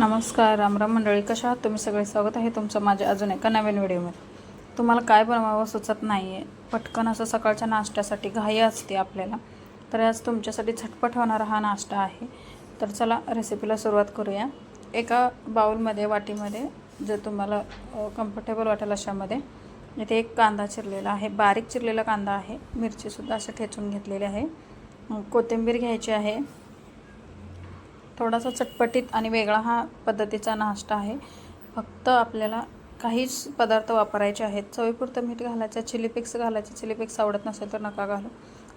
नमस्कार रामराम मंडळी कशा आहात तुम्ही? सगळे स्वागत आहे तुमचं माझ्या अजून एका नवीन व्हिडिओमध्ये. तुम्हाला काय बनवावं सुचत नाही आहे पटकन असं सकाळच्या नाश्त्यासाठी घाई असते आपल्याला. तर आज तुमच्यासाठी झटपट होणारा हा नाश्ता आहे. तर चला रेसिपीला सुरुवात करूया. एका बाऊलमध्ये वाटीमध्ये जे तुम्हाला कम्फर्टेबल वाटेल अशामध्ये इथे एक कांदा चिरलेला आहे. बारीक चिरलेला कांदा आहे. मिरचीसुद्धा असं ठेचून घेतलेली आहे. कोथिंबीर घ्यायची आहे. थोडासा चटपटीत आणि वेगळा हा पद्धतीचा नाश्ता आहे. फक्त आपल्याला काहीच पदार्थ वापरायचे आहेत. चवीपुरतं मीठ घालायचं चिली फ्लेक्स घालायचे. चिली फ्लेक्स आवडत नसेल तर नका घालू.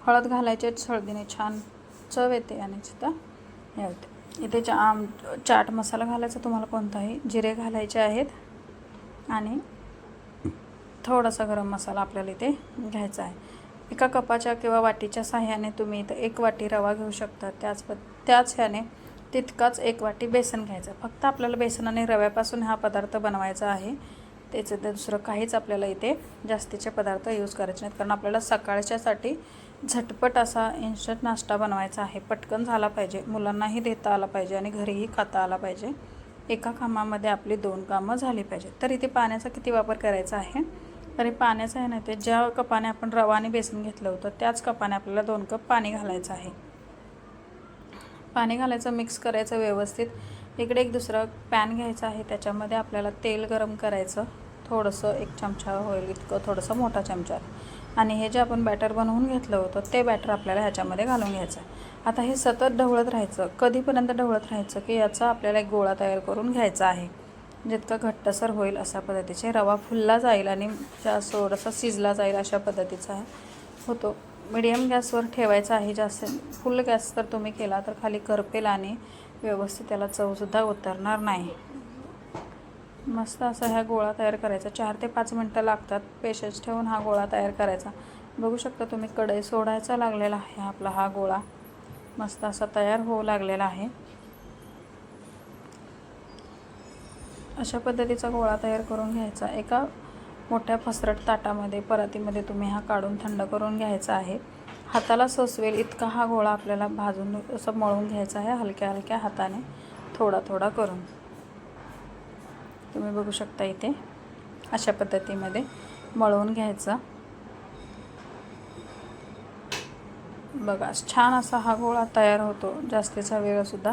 हळद घालायचे हळदीने छान चव येते आणि सुद्धा हे इथे चा आम चाट मसाला घालायचा तुम्हाला कोणताही. जिरे घालायचे आहेत. आणि थोडासा गरम मसाला आपल्याला इथे घ्यायचा आहे. एका कपाच्या किंवा वाटीच्या साह्याने तुम्ही इथं एक वाटी रवा घेऊ शकता. त्याच प त्याच ह्याने तितकाच एक वाटी बेसन घ्यायचं. फक्त आपल्याला बेसन आणि रव्यापासून हा पदार्थ बनवायचा आहे. त्याचं ते दुसरं काहीच आपल्याला इथे जास्तीचे पदार्थ यूज करायचे नाहीत. कारण आपल्याला सकाळच्यासाठी झटपट असा इन्स्टंट नाश्ता बनवायचा आहे. पटकन झाला पाहिजे. मुलांनाही देता आला पाहिजे आणि घरीही खाता आला पाहिजे. एका कामामध्ये आपली दोन कामं झाली पाहिजे. तर इथे पाण्याचा किती वापर करायचा आहे? तरी पाण्याचं आहे ना ते ज्या कपाने आपण रवा आणि बेसन घेतलं होतं त्याच कपाने आपल्याला दोन कप पाणी घालायचं आहे. पाणी घालायचं मिक्स करायचं व्यवस्थित. इकडे एक दुसरं पॅन घ्यायचं आहे त्याच्यामध्ये आपल्याला तेल गरम करायचं. थोडंसं एक चमचा होईल इतकं थोडंसं मोठा चमचा. आणि हे जे आपण बॅटर बनवून घेतलं होतं ते बॅटर आपल्याला ह्याच्यामध्ये घालून घ्यायचं आता हे सतत ढवळत राहायचं कधीपर्यंत ढवळत राहायचं की याचा आपल्याला एक गोळा तयार करून घ्यायचा आहे. जितका घट्टसर होईल अशा पद्धतीचे रवा फुलला जाईल आणि जास्त थोडंसं शिजला जाईल अशा पद्धतीचा होतो. मिडियम गॅसवर ठेवायचा आहे जास्त. फुल गॅस जर तुम्ही केला तर खाली करपेल आणि व्यवस्थित त्याला चवसुद्धा उतरणार नाही. मस्त असा ह्या गोळा तयार करायचा. चार ते पाच मिनटं लागतात पेशन्स ठेवून हा गोळा तयार करायचा. बघू शकता तुम्ही कढई सोडायचा लागलेला आहे आपला हा गोळा. मस्त असा तयार होऊ लागलेला आहे. अशा पद्धतीचा गोळा तयार करून घ्यायचा. एका मोठ्या फसरट ताटामध्ये परातीमध्ये तुम्ही हा काढून थंड करून घ्यायचा आहे. हाताला सोसवेल इतका हा गोळा आपल्याला भाजून असं मळून घ्यायचा आहे हलक्या हलक्या हाताने. थोडा थोडा करून. तुम्ही बघू शकता इथे अशा पद्धतीमध्ये मळवून घ्यायचं. बघा छान असा हा गोळा तयार होतो. जास्तीचा वेळसुद्धा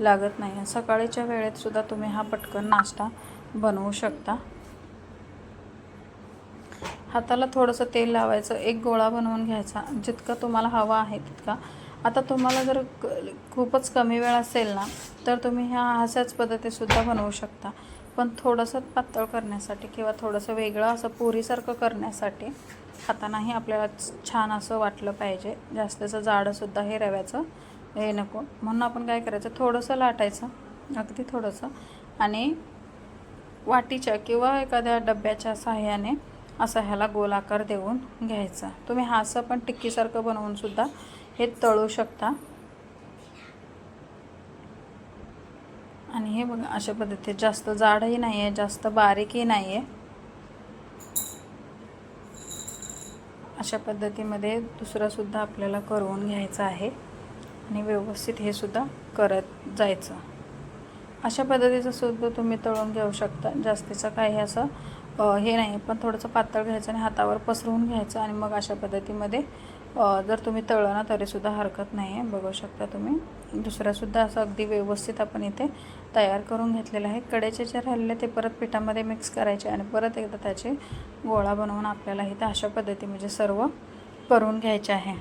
लागत नाही. सकाळीच्या वेळेतसुद्धा तुम्ही हा पटकन नाश्ता बनवू शकता. हाताला थोडंसं तेल लावायचं एक गोळा बनवून घ्यायचा. जितका तुम्हाला हवा आहे तितका. आता तुम्हाला जर क खूपच कमी वेळ असेल ना तर तुम्ही ह्या अशाच पद्धतीसुद्धा बनवू शकता. पण थोडंसं पातळ करण्यासाठी किंवा थोडंसं वेगळं असं पुरीसारखं करण्यासाठी हातानाही आपल्याला छान असं वाटलं पाहिजे. जास्तीचं जाडंसुद्धा हे रव्याचं हे नको. म्हणून आपण काय करायचं थोडंसं लाटायचं अगदी थोडंसं. आणि वाटीच्या किंवा एखाद्या डब्याच्या साह्याने असा ह्याला गोल आकार देऊन घ्यायचा. तुम्ही हा असं पण टिक्कीसारखं बनवून सुद्धा हे तळू शकता. आणि हे बघा अशा पद्धतीत जास्त जाडही नाही आहे जास्त बारीकही नाही आहे अशा पद्धतीमध्ये दुसरासुद्धा आपल्याला करवून घ्यायचं आहे. आणि व्यवस्थित हे सुद्धा करत जायचं. अशा पद्धतीचं सुद्धा तुम्ही तळून घेऊ शकता. जास्तीचं काही असं हे नाही पण थोडंसं पातळ घ्यायचं आणि हातावर पसरवून घ्यायचं आणि मग अशा पद्धतीमध्ये जर तुम्ही तळलं ना तरीसुद्धा हरकत नाही आहे. बघू शकता तुम्ही. दुसऱ्यासुद्धा असं अगदी व्यवस्थित आपण इथे तयार करून घेतलेलं आहे. कडेचे जे राहिलेले ते परत पिठामध्ये मिक्स करायचे आणि परत एकदा त्याचे गोळा बनवून आपल्याला इथे अशा पद्धती म्हणजे सर्व करून घ्यायचे आहे.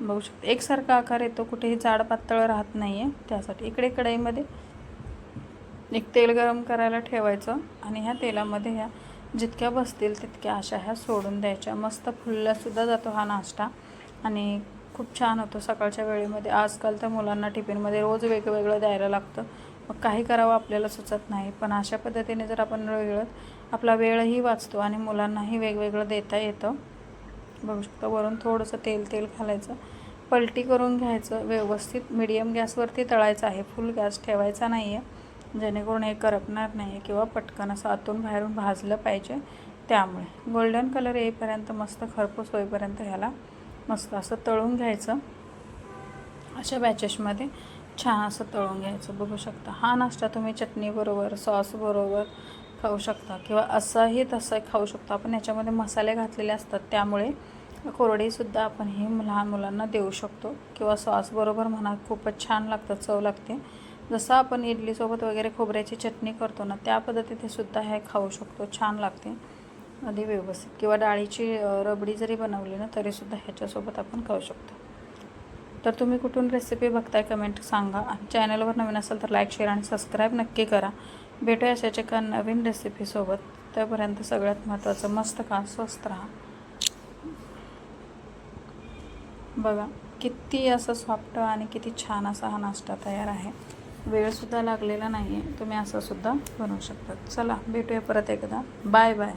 बघू शकता एकसारखा आकार येतो. कुठेही जाड पातळ राहत नाही आहे त्यासाठी इकडे कढईमध्ये एक तेल गरम करायला ठेवायचं आणि ह्या तेलामध्ये ह्या जितक्या बसतील तितक्या अशा ह्या सोडून द्यायच्या. मस्त फुलल्यासुद्धा जातो हा नाश्ता आणि खूप छान होतो सकाळच्या वेळेमध्ये. आजकाल तर मुलांना टिफिनमध्ये रोज वेगवेगळं द्यायला लागतं. मग काही करावं आपल्याला सुचत नाही. पण अशा पद्धतीने जर आपण वेगळं आपला वेळही वाचतो आणि मुलांनाही वेगवेगळं देता येतं. बघू शकता वरून थोडंसं तेल तेल घालायचं. पलटी करून घ्यायचं. व्यवस्थित मिडियम गॅसवरती तळायचं आहे. फुल गॅस ठेवायचा नाही आहे जेणेकरून हे करपणार नाही किंवा पटकन असं आतून बाहेरून भाजलं पाहिजे त्यामुळे. गोल्डन कलर येईपर्यंत मस्त खरपूस होईपर्यंत ह्याला मस्त असं तळून घ्यायचं. अशा बॅचेसमध्ये छान असं तळून घ्यायचं. बघू शकता. हा नाश्ता तुम्ही चटणीबरोबर सॉसबरोबर खाऊ शकता किंवा असंही तसं खाऊ शकतो. आपण याच्यामध्ये मसाले घातलेले असतात. त्यामुळे कोरडीसुद्धा आपण हे लहान मुलांना देऊ शकतो. किंवा सॉसबरोबर म्हणा खूपच छान लागतं. चव लागते. जसं आपण इडलीसोबत वगैरे खोबऱ्याची चटणी करतो ना त्या पद्धतीने सुद्धा हे खाऊ शकतो. छान लागते. अगदी व्यवस्थित. किंवा डाळीची रबडी जरी बनवली ना तरीसुद्धा ह्याच्यासोबत आपण खाऊ शकतो. तर तुम्ही कुठून रेसिपी बघताय कमेंट सांगा. आणि चॅनलवर नवीन असेल तर लाईक शेअर आणि सबस्क्राईब नक्की करा. भेटूया अशाच एका नवीन रेसिपीसोबत त्यापर्यंत सगळ्यात महत्त्वाचं मस्त का स्वस्त राहा. बघा किती असं सॉफ्ट आणि किती छान असा हा नाश्ता तयार आहे. वेळसुद्धा लागलेला नाही आहे तुम्ही असंसुद्धा बनवू शकता. चला भेटूया परत एकदा. Bye bye.